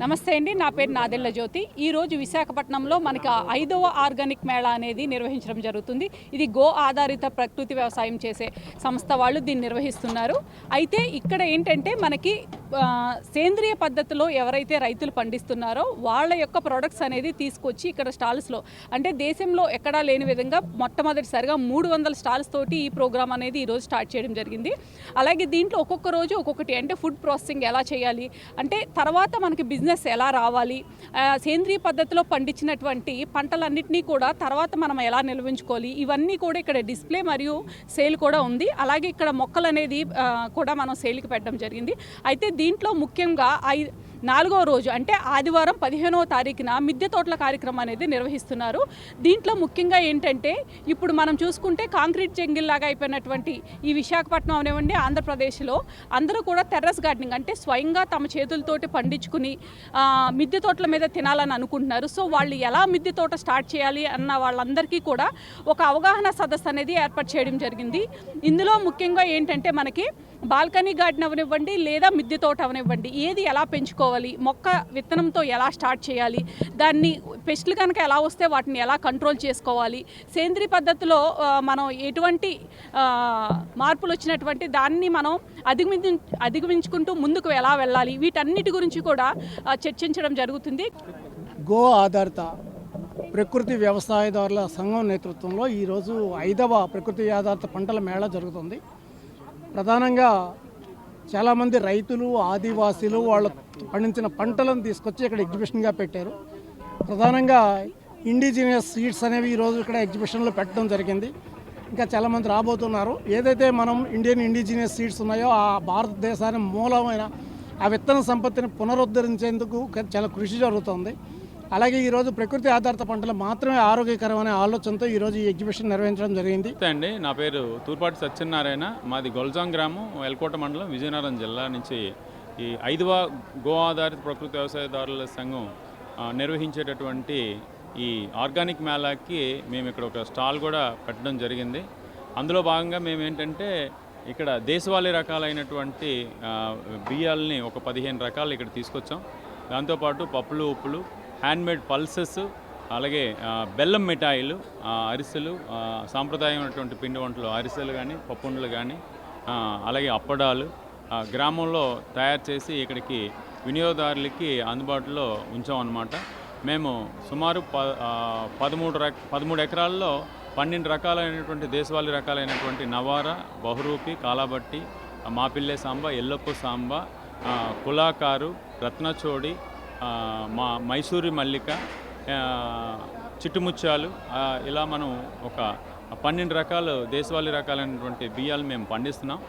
నమస్తే అండి నా పేరు నాదెళ్ళ జ్యోతి. ఈరోజు విశాఖపట్నంలో మనకి ఐదవ ఆర్గానిక్ మేళా అనేది నిర్వహించడం జరుగుతుంది. ఇది గో ఆధారిత ప్రకృతి వ్యవసాయం చేసే సంస్థ వాళ్ళు దీన్ని నిర్వహిస్తున్నారు. అయితే ఇక్కడ ఏంటంటే మనకి సేంద్రియ పద్ధతిలో ఎవరైతే రైతులు పండిస్తున్నారో వాళ్ళ యొక్క ప్రొడక్ట్స్ అనేది తీసుకొచ్చి ఇక్కడ స్టాల్స్లో అంటే దేశంలో ఎక్కడా లేని విధంగా మొట్టమొదటిసారిగా మూడు వందల స్టాల్స్ తోటి ఈ ప్రోగ్రామ్ అనేది ఈరోజు స్టార్ట్ చేయడం జరిగింది. అలాగే దీంట్లో ఒక్కొక్క రోజు ఒక్కొక్కటి అంటే ఫుడ్ ప్రాసెసింగ్ ఎలా చేయాలి అంటే తర్వాత మనకి బిజినెస్ ఎలా రావాలి సేంద్రియ పద్ధతిలో పండించినటువంటి పంటలన్నింటినీ కూడా తర్వాత మనం ఎలా నిల్వించుకోవాలి ఇవన్నీ కూడా ఇక్కడ డిస్ప్లే మరియు సేల్ కూడా ఉంది. అలాగే ఇక్కడ మొక్కలు అనేది కూడా మనం సేల్కి పెట్టడం జరిగింది. అయితే దీంట్లో ముఖ్యంగా ఐ నాలుగవ రోజు అంటే ఆదివారం పదిహేనవ తారీఖున మిద్దె తోటల కార్యక్రమం అనేది నిర్వహిస్తున్నారు. దీంట్లో ముఖ్యంగా ఏంటంటే ఇప్పుడు మనం చూసుకుంటే కాంక్రీట్ జంగిల్ లాగా అయిపోయినటువంటి ఈ విశాఖపట్నం అనేవండి ఆంధ్రప్రదేశ్లో అందరూ కూడా టెర్రస్ గార్డెనింగ్ అంటే స్వయంగా తమ చేతులతోటి పండించుకుని మిద్దె తోటల మీద తినాలని అనుకుంటున్నారు. సో వాళ్ళు ఎలా మిద్దె తోట స్టార్ట్ చేయాలి అన్న వాళ్ళందరికీ కూడా ఒక అవగాహన సదస్సు అనేది ఏర్పాటు చేయడం జరిగింది. ఇందులో ముఖ్యంగా ఏంటంటే మనకి బాల్కనీ గార్డెన్ అవనివ్వండి లేదా మిద్దె తోట అవనివ్వండి ఏది ఎలా పెంచుకోవాలి మొక్క విత్తనంతో ఎలా స్టార్ట్ చేయాలి దాన్ని పెస్ట్లు కనుక ఎలా వస్తే వాటిని ఎలా కంట్రోల్ చేసుకోవాలి సేంద్రియ పద్ధతిలో మనం ఎటువంటి మార్పులు వచ్చినటువంటి దాన్ని మనం అధిగమించు అధిగమించుకుంటూ ముందుకు ఎలా వెళ్ళాలి వీటన్నిటి గురించి కూడా చర్చించడం జరుగుతుంది. గో ఆధారిత ప్రకృతి వ్యవసాయదారుల సంఘం నేతృత్వంలో ఈరోజు ఐదవ ప్రకృతి ఆధారిత పంటల మేళా జరుగుతుంది. ప్రధానంగా చాలామంది రైతులు ఆదివాసీలు వాళ్ళు పండించిన పంటలను తీసుకొచ్చి ఇక్కడ ఎగ్జిబిషన్గా పెట్టారు. ప్రధానంగా ఇండిజినియస్ సీడ్స్ అనేవి ఈరోజు ఇక్కడ ఎగ్జిబిషన్లో పెట్టడం జరిగింది. ఇంకా చాలామంది రాబోతున్నారు. ఏదైతే మనం ఇండియన్ ఇండిజినియస్ సీడ్స్ ఉన్నాయో ఆ భారతదేశానికి మూలమైన ఆ విత్తన సంపత్తిని పునరుద్ధరించేందుకు చాలా కృషి జరుగుతుంది. అలాగే ఈరోజు ప్రకృతి ఆధారిత పంటలు మాత్రమే ఆరోగ్యకరం అనే ఆలోచనతో ఈరోజు ఈ ఎగ్జిబిషన్ నిర్వహించడం జరిగింది. అండి. నా పేరు తూర్పాటి సత్యనారాయణ. మాది గొల్జాం గ్రామం ఎల్కోట మండలం విజయనగరం జిల్లా నుంచి ఈ ఐదవ గో ఆధారిత ప్రకృతి వ్యవసాయదారుల సంఘం నిర్వహించేటటువంటి ఈ ఆర్గానిక్ మేళాకి మేము ఇక్కడ ఒక స్టాల్ కూడా పెట్టడం జరిగింది. అందులో భాగంగా మేము ఏంటంటే ఇక్కడ దేశవాళీ రకాలైనటువంటి బియ్యాలని ఒక పదిహేను రకాలు ఇక్కడ తీసుకొచ్చాం. దాంతోపాటు పప్పులు ఉప్పులు హ్యాండ్మేడ్ పల్సెస్ అలాగే బెల్లం మిఠాయిలు అరిసెలు సాంప్రదాయమైనటువంటి పిండి వంటలు అరిసెలు కానీ పప్పుండలు కానీ అలాగే అప్పడాలు గ్రామంలో తయారు చేసి ఇక్కడికి వినియోగదారులకి అందుబాటులో ఉంచామన్నమాట. మేము సుమారు ప పదమూడు రక పదమూడు ఎకరాల్లో పన్నెండు రకాలైనటువంటి దేశవాళీ రకాలైనటువంటి నవార బహురూపి కాలాబట్టి మాపిల్లె సాంబ ఎల్లప్పు సాంబ కులాకారు రత్నచోడి మా మైసూరి మల్లిక చిట్టుముత్యాలు ఇలా మనం ఒక పన్నెండు రకాలు దేశవాళీ రకాలైనటువంటి బియ్యాలు మేము పండిస్తున్నాం.